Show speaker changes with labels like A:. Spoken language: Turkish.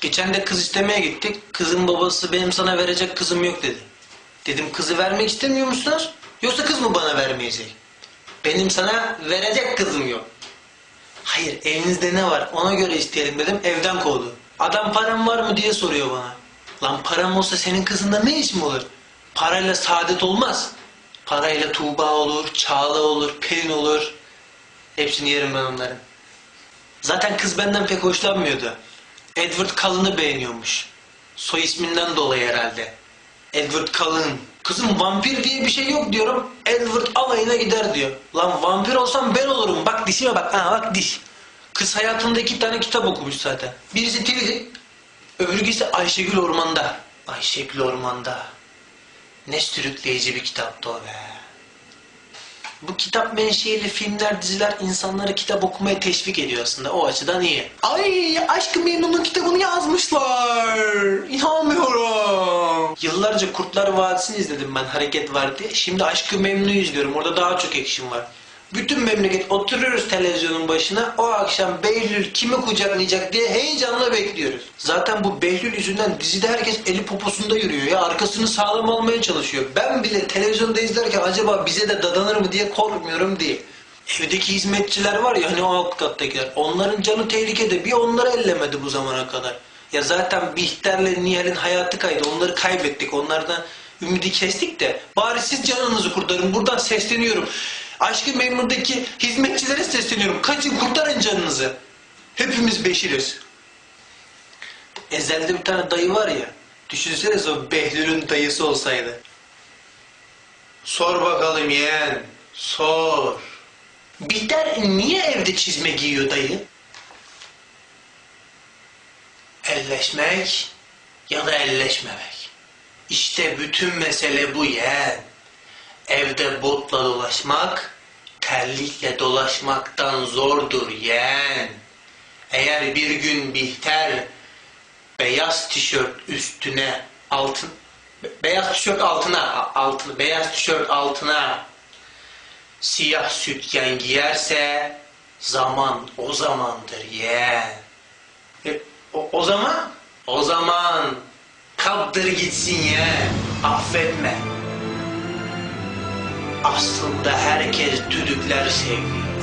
A: Geçen de kız istemeye gittik. Kızın babası benim sana verecek kızım yok dedi. Dedim kızı vermek istemiyor musunuz? Yoksa kız mı bana vermeyecek? Benim sana verecek kızım yok. Hayır evinizde ne var ona göre isteyelim dedim evden kovdu. Adam param var mı diye soruyor bana. Lan param olsa senin kızında ne iş mi olur? Parayla saadet olmaz. Parayla Tuğba olur, Çağla olur, Pelin olur. Hepsini yerim ben onların. Zaten kız benden pek hoşlanmıyordu. Edward Cullen'ı beğeniyormuş. Soy isminden dolayı herhalde. Edward Cullen. Kızım vampir diye bir şey yok diyorum. Edward alayına gider diyor. Lan vampir olsam ben olurum. Bak dişime bak. Ha bak diş. Kız hayatında iki tane kitap okumuş zaten. Birisi Tilly, öbürküsü Ayşegül Orman'da. Ayşegül Orman'da. Ne sürükleyici bir kitaptı o be. Bu kitap menşeili filmler, diziler insanları kitap okumaya teşvik ediyor aslında. O açıdan iyi. Ay Aşkı Memnun'un kitabını yazmışlar. İnanmıyorum. Yıllarca Kurtlar Vadisi'ni izledim ben hareket var diye. Şimdi Aşkı Memnun'u izliyorum. Orada daha çok action var. Bütün memleket oturuyoruz televizyonun başına. O akşam Behlül kimi kucaklayacak diye heyecanla bekliyoruz. Zaten bu Behlül yüzünden dizide herkes eli poposunda yürüyor ya. Arkasını sağlam almaya çalışıyor. Ben bile televizyonda izlerken acaba bize de dadanır mı diye korkmuyorum diye. Evdeki hizmetçiler var ya hani o alt kattakiler. Onların canı tehlikede. Bir onları ellemedi bu zamana kadar. Ya zaten Bihter'le Nihal'in hayatı kaydı. Onları kaybettik. Onlardan ümidi kestik de. Bari siz canınızı kurtarın. Buradan sesleniyorum. Aşkı Memnun'daki hizmetçilere sesleniyorum. Kaçın kurtarın canınızı. Hepimiz beşiriz. Ezel'de bir tane dayı var ya. Düşünsenize o Behlül'ün dayısı olsaydı. Sor bakalım yeğen. Sor. Bihter niye evde çizme giyiyor dayı? Elleşmek ya da elleşmemek. İşte bütün mesele bu yeğen. Evde botla dolaşmak, terlikle dolaşmaktan zordur yeğen. Eğer bir gün Bihter beyaz tişört üstüne altın be- beyaz tişört altına altın beyaz tişört altına siyah sütyen giyerse zaman o zamandır yeğen. E, o, o zaman o zaman kaptır gitsin yeğen. Affetme. Aslında herkes düdükler sevgi.